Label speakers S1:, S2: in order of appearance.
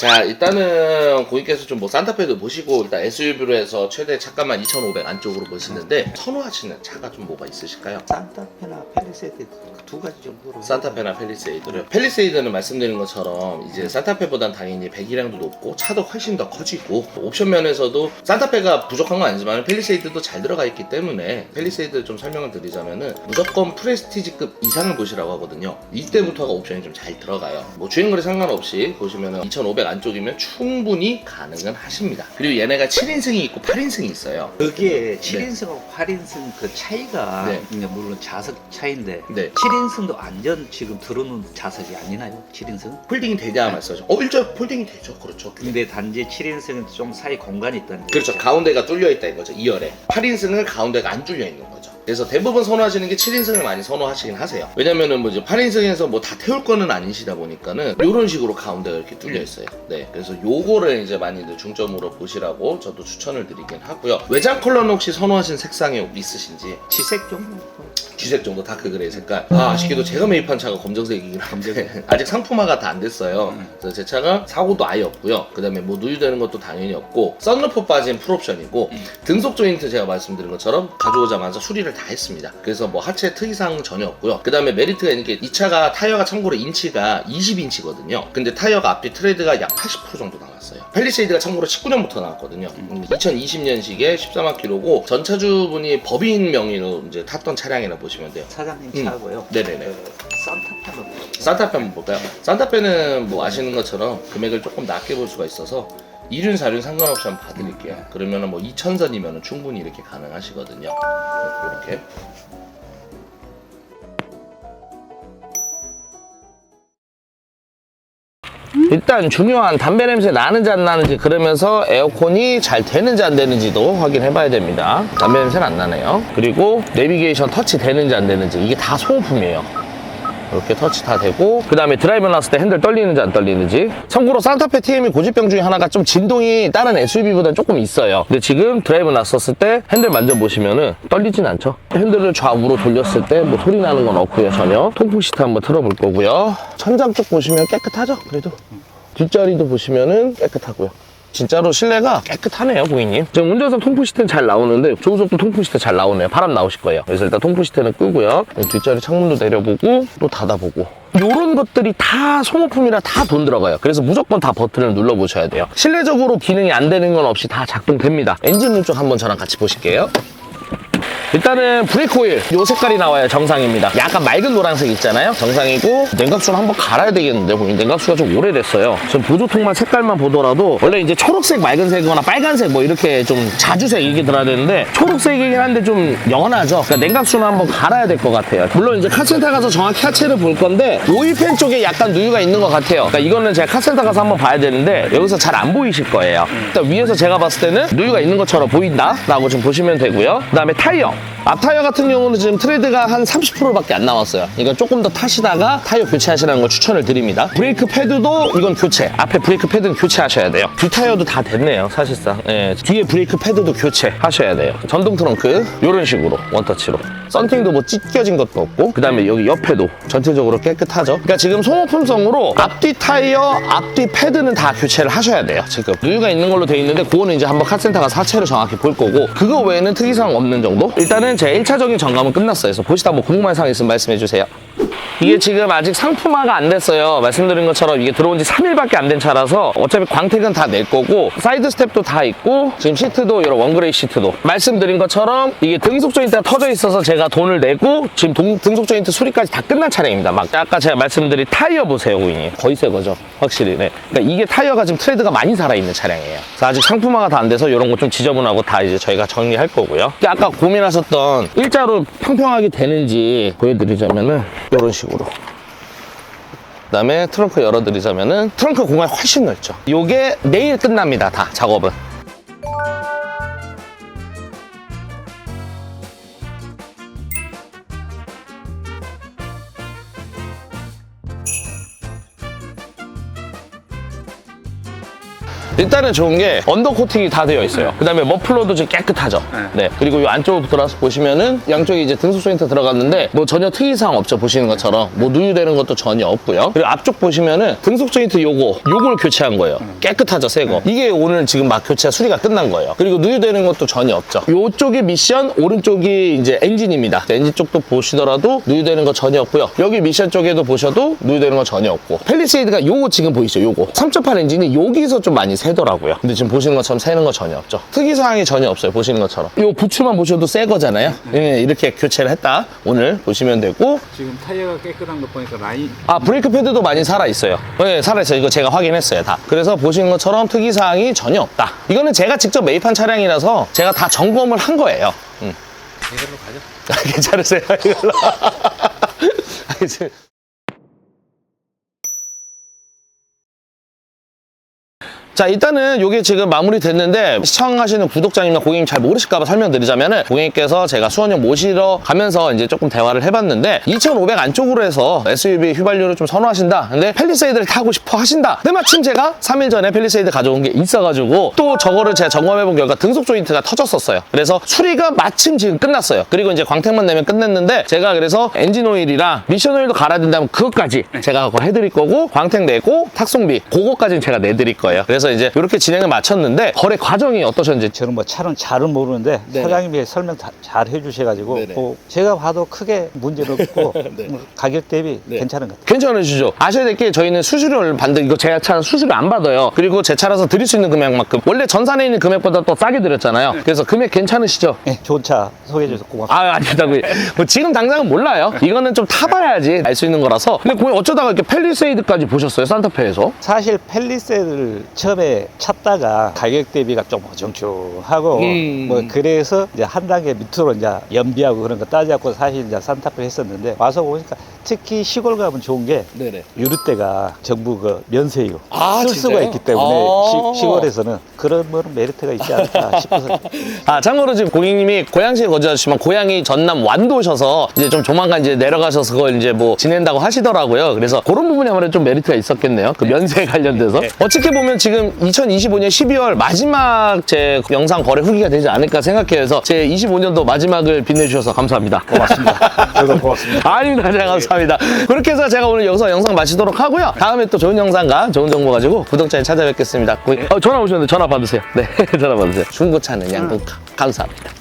S1: 자 일단은 고객께서 좀 뭐 산타페도 보시고 일단 SUV로 해서 최대 차가만 2,500 안쪽으로 보시는데 선호하시는 차가 좀 뭐가 있으실까요?
S2: 산타페나 팰리세이드 그두 가지 정도로
S1: 산타페나 펠리세이드를. 펠리세이드는 말씀드린 것처럼 이제 산타페보단 당연히 배기량도 높고 차도 훨씬 더 커지고 옵션 면에서도 산타페가 부족한 건 아니지만 펠리세이드도 잘 들어가 있기 때문에 펠리세이드 좀 설명을 드리자면은 무조건 프레스티지급 이상을 보시라고 하거든요. 이때부터가 옵션이 좀 잘 들어가요. 뭐 주행거리 상관없이 보시면은 2500 안쪽이면 충분히 가능은 하십니다 그리고 얘네가 7인승이 있고 8인승이 있어요
S2: 그게 7인승하고 8인승 그 차이가
S1: 네.
S2: 이제 물론 좌석 차이인데
S1: 네
S2: 7인승도 완전 지금 들어놓은 좌석이 아니나요? 7인승?
S1: 폴딩이 되냐 말씀하죠 어 일절 폴딩이 되죠 그렇죠
S2: 근데 단지 7인승은 좀 사이 공간이 있다는
S1: 그렇죠.
S2: 거죠.
S1: 가운데가 뚫려 있다 이거죠. 2열에. 8인승은 가운데가 안 뚫려 있는 거죠. 그래서 대부분 선호하시는 게 7인승을 많이 선호하시긴 하세요. 왜냐면은 뭐 이제 8인승에서 뭐 다 태울 거는 아니시다 보니까는 이런 식으로 가운데가 이렇게 뚫려 있어요. 네. 그래서 요거를 이제 많이들 중점으로 보시라고 저도 추천을 드리긴 하고요. 외장 컬러는 혹시 선호하시는 색상이 있으신지
S2: 지색 정도?
S1: 쥐색 정도 다크 그레이 색깔. 아, 아쉽게도 제가 매입한 차가 검정색이긴 한데 아직 상품화가 다 안 됐어요.
S2: 음.
S1: 그래서 제 차가 사고도 아예 없고요. 그다음에 뭐 누유되는 것도 당연히 없고 썬루프 빠진 풀옵션이고
S2: 음.
S1: 등속 조인트 제가 말씀드린 것처럼 가져오자마자 수리를 다 했습니다. 그래서 뭐 하체 특이사항 전혀 없고요. 그 다음에 메리트가 있는 게 이 차가 타이어가 참고로 인치가 20인치거든요. 근데 타이어가 앞뒤 트레드가 약 80% 정도 나왔어요. 펠리세이드가 참고로 19년부터 나왔거든요.
S2: 음.
S1: 2020년식에 14만 킬로고 전차주분이 법인 명의로 이제 탔던 차량이라 보시면 돼요.
S2: 사장님
S1: 음.
S2: 차고요.
S1: 네네네.
S2: 그 산타페 한번 볼게요.
S1: 산타페 한번 볼까요? 산타페는 뭐 아시는 것처럼 금액을 조금 낮게 볼 수가 있어서 2륜, 4륜 상관없이 한번 봐드릴게요. 그러면은 뭐 2천선이면 충분히 이렇게 가능하시거든요. 이렇게. 일단 중요한 담배 냄새 나는지 안 나는지 그러면서 에어컨이 잘 되는지 안 되는지도 확인해 봐야 됩니다. 담배 냄새는 안 나네요. 그리고 내비게이션 터치 되는지 안 되는지 이게 다 소모품이에요. 이렇게 터치 다 되고 그 다음에 드라이브 놨을 때 핸들 떨리는지 안 떨리는지. 참고로 산타페 TM이 고집병 중에 하나가 좀 진동이 다른 SUV보다 조금 있어요. 근데 지금 드라이브 놨었을 때 핸들 만져보시면은 떨리진 않죠. 핸들을 좌우로 돌렸을 때 뭐 소리 나는 건 없고요 전혀. 통풍 시트 한번 틀어볼 거고요. 천장 쪽 보시면 깨끗하죠 그래도? 뒷자리도 보시면은 깨끗하고요 진짜로 실내가 깨끗하네요, 고객님. 지금 운전석 통풍 시트는 잘 나오는데 조수석도 통풍 시트 잘 나오네요. 바람 나오실 거예요. 그래서 일단 통풍 시트는 끄고요. 뒷자리 창문도 내려보고 또 닫아보고. 이런 것들이 다 소모품이라 다 돈 들어가요. 그래서 무조건 다 버튼을 눌러보셔야 돼요. 실내적으로 기능이 안 되는 건 없이 다 작동됩니다. 엔진 룸 쪽 한번 저랑 같이 보실게요. 일단은 브레이크 오일 요 색깔이 나와야 정상입니다. 약간 맑은 노란색 있잖아요? 정상이고 냉각수는 한번 갈아야 되겠는데 보니 냉각수가 좀 오래됐어요. 지금 보조통만 색깔만 보더라도 원래 이제 초록색 맑은색이거나 빨간색 뭐 이렇게 좀 자주색 이게 들어야 되는데 초록색이긴 한데 좀 연하죠. 그러니까 냉각수는 한번 갈아야 될 것 같아요. 물론 이제 카센터 가서 정확히 하체를 볼 건데 오일팬 쪽에 약간 누유가 있는 것 같아요. 그러니까 이거는 제가 카센터 가서 한번 봐야 되는데 여기서 잘 안 보이실 거예요. 일단 위에서 제가 봤을 때는 누유가 있는 것처럼 보인다 라고 좀 보시면 되고요. 그 다음에 타이어 앞타이어 같은 경우는 지금 트레드가 한 30%밖에 안 나왔어요. 그러니까 조금 더 타시다가 타이어 교체하시라는 걸 추천을 드립니다. 브레이크 패드도 이건 교체. 앞에 브레이크 패드는 교체하셔야 돼요. 뒷타이어도 다 됐네요, 사실상. 예, 뒤에 브레이크 패드도 교체하셔야 돼요. 전동 트렁크 이런 식으로 원터치로. 썬팅도 뭐 찢겨진 것도 없고 그 다음에 여기 옆에도 전체적으로 깨끗하죠. 그러니까 지금 소모품성으로 앞뒤 타이어, 앞뒤 패드는 다 교체를 하셔야 돼요. 지금 누유가 있는 걸로 돼 있는데 그거는 이제 한번 카센터가 사체를 정확히 볼 거고 그거 외에는 특이사항 없는 정도? 일단은 제 1차적인 점검은 끝났어요. 그래서 보시다 뭐 궁금한 사항 있으면 말씀해 주세요. 이게 지금 아직 상품화가 안 됐어요. 말씀드린 것처럼 이게 들어온 지 3일밖에 안 된 차라서 어차피 광택은 다 낼 거고 사이드 스텝도 다 있고 지금 시트도 이런 원그레이 시트도 말씀드린 것처럼 이게 등속 조인트가 터져 있어서 제가 돈을 내고 지금 동- 등속 조인트 수리까지 다 끝난 차량입니다. 막 아까 제가 말씀드린 타이어 보세요, 고객님. 거의 새 거죠. 확실히. 네. 그러니까 이게 타이어가 지금 트레드가 많이 살아있는 차량이에요. 그래서 아직 상품화가 다 안 돼서 이런 거 좀 지저분하고 다 이제 저희가 정리할 거고요. 아까 고민하셨던 일자로 평평하게 되는지 보여드리자면은 이런 식으로. 그 다음에 트렁크 열어드리자면은 트렁크 공간이 훨씬 넓죠. 이게 내일 끝납니다. 다 작업은. 일단은 좋은 게 언더 코팅이 다 되어 있어요. 그다음에 머플러도 지금 깨끗하죠. 네. 그리고 이 안쪽으로 들어서 보시면은 양쪽에 이제 등속 조인트 들어갔는데 뭐 전혀 특이사항 없죠. 보시는 것처럼 뭐 누유되는 것도 전혀 없고요. 그리고 앞쪽 보시면은 등속 조인트 요거 요걸 교체한 거예요. 깨끗하죠, 새 거. 이게 오늘 지금 막 교체 수리가 끝난 거예요. 그리고 누유되는 것도 전혀 없죠. 요쪽이 미션, 오른쪽이 이제 엔진입니다. 엔진 쪽도 보시더라도 누유되는 거 전혀 없고요. 여기 미션 쪽에도 보셔도 누유되는 거 전혀 없고. 펠리세이드가 요거 지금 보이시죠? 요거. 3.8 엔진이 여기서 좀 많이 새 더라고요. 근데 지금 보시는 것처럼 새는 거 전혀 없죠. 특이사항이 전혀 없어요. 보시는 것처럼. 요 부츠만 보셔도 새 거잖아요. 예, 이렇게 교체를 했다. 오늘 보시면 되고.
S3: 지금 타이어가 깨끗한 거 보니까 라인
S1: 아 브레이크 패드도 많이 살아있어요 네 살아있어요 이거 제가 확인했어요 다 그래서 보시는 것처럼 특이사항이 전혀 없다 이거는 제가 직접 매입한 차량이라서 제가 다 점검을 한 거예요 음.
S3: 이걸로 가죠.
S1: 괜찮으세요 이걸로 알겠습니 자 일단은 이게 지금 마무리 됐는데 시청하시는 구독자님이나 고객님 잘 모르실까봐 설명드리자면은 고객님께서 제가 수원역 모시러 가면서 이제 조금 대화를 해봤는데 2500 안쪽으로 해서 SUV 휘발유를 좀 선호하신다. 근데 펠리세이드를 타고 싶어 하신다. 근데 마침 제가 3일 전에 펠리세이드 가져온 게 있어가지고 또 저거를 제가 점검해본 결과 등속 조인트가 터졌었어요. 그래서 수리가 마침 지금 끝났어요. 그리고 이제 광택만 내면 끝냈는데 제가 그래서 엔진 오일이랑 미션 오일도 갈아야 된다면 그것까지 제가 그거 해드릴 거고 광택 내고 탁송비 그거까지는 제가 내드릴 거예요. 그래서 이제 이렇게 진행을 마쳤는데 거래 과정이 어떠셨는지
S3: 저는 뭐 차는 잘은 모르는데
S1: 네네.
S3: 사장님이 설명 다- 잘 해주셔가지고
S1: 네네.
S3: 뭐 제가 봐도 크게 문제는 없고
S1: 네.
S3: 뭐 가격 대비
S1: 네.
S3: 괜찮은 것 같아요.
S1: 괜찮으시죠? 아셔야 될 게 저희는 수수료를 받는 이거 제 차는 수수료 안 받아요. 그리고 제 차라서 드릴 수 있는 금액만큼 원래 전산에 있는 금액보다 또 싸게 드렸잖아요. 그래서 금액 괜찮으시죠?
S3: 예, 좋은 차 소개해 주셔서 고맙습니다.
S1: 아, 아니다고. 뭐 지금 당장은 몰라요. 이거는 좀 타봐야지 알 수 있는 거라서. 근데 어쩌다가 이렇게 펠리세이드까지 보셨어요? 산타페에서?
S3: 사실 펠리세를 처 음에 찾다가 가격 대비가 좀 어정쩡하고
S1: 음.
S3: 뭐 그래서 이제 한 단계 밑으로 이제 연비하고 그런 거 따져갖고 사실 이제 산타페 했었는데 와서 보니까 특히 시골 가면 좋은 게
S1: 네네.
S3: 유류대가 정부 그 면세유
S1: 아,
S3: 쓸 수가
S1: 진짜요?
S3: 있기 때문에
S1: 아.
S3: 시, 골에서는 그런 뭐 메리트가 있지 않을까 싶어서
S1: 아, 참고로 지금 고객님이 고양시에 거주하시지만 고향이 전남 완도셔서 이제 좀 조만간 이제 내려가셔서 그걸 이제 뭐 지낸다고 하시더라고요. 그래서 그런 부분이 아무래도 좀 메리트가 있었겠네요. 그 면세 관련돼서. 어떻게 보면 지금 2025년 12월 마지막 제 영상 거래 후기가 되지 않을까 생각해서 제 25년도 마지막을 빛내주셔서 감사합니다.
S3: 고맙습니다. 저도 고맙습니다.
S1: 아닙니다. 제가 감사합니다. 그렇게 해서 제가 오늘 여기서 영상 마치도록 하고요. 다음에 또 좋은 영상과 좋은 정보 가지고 구독자님 찾아뵙겠습니다. 어, 전화 오셨는데 전화 받으세요. 네, 전화 받으세요. 중고차는 양도가. 감사합니다.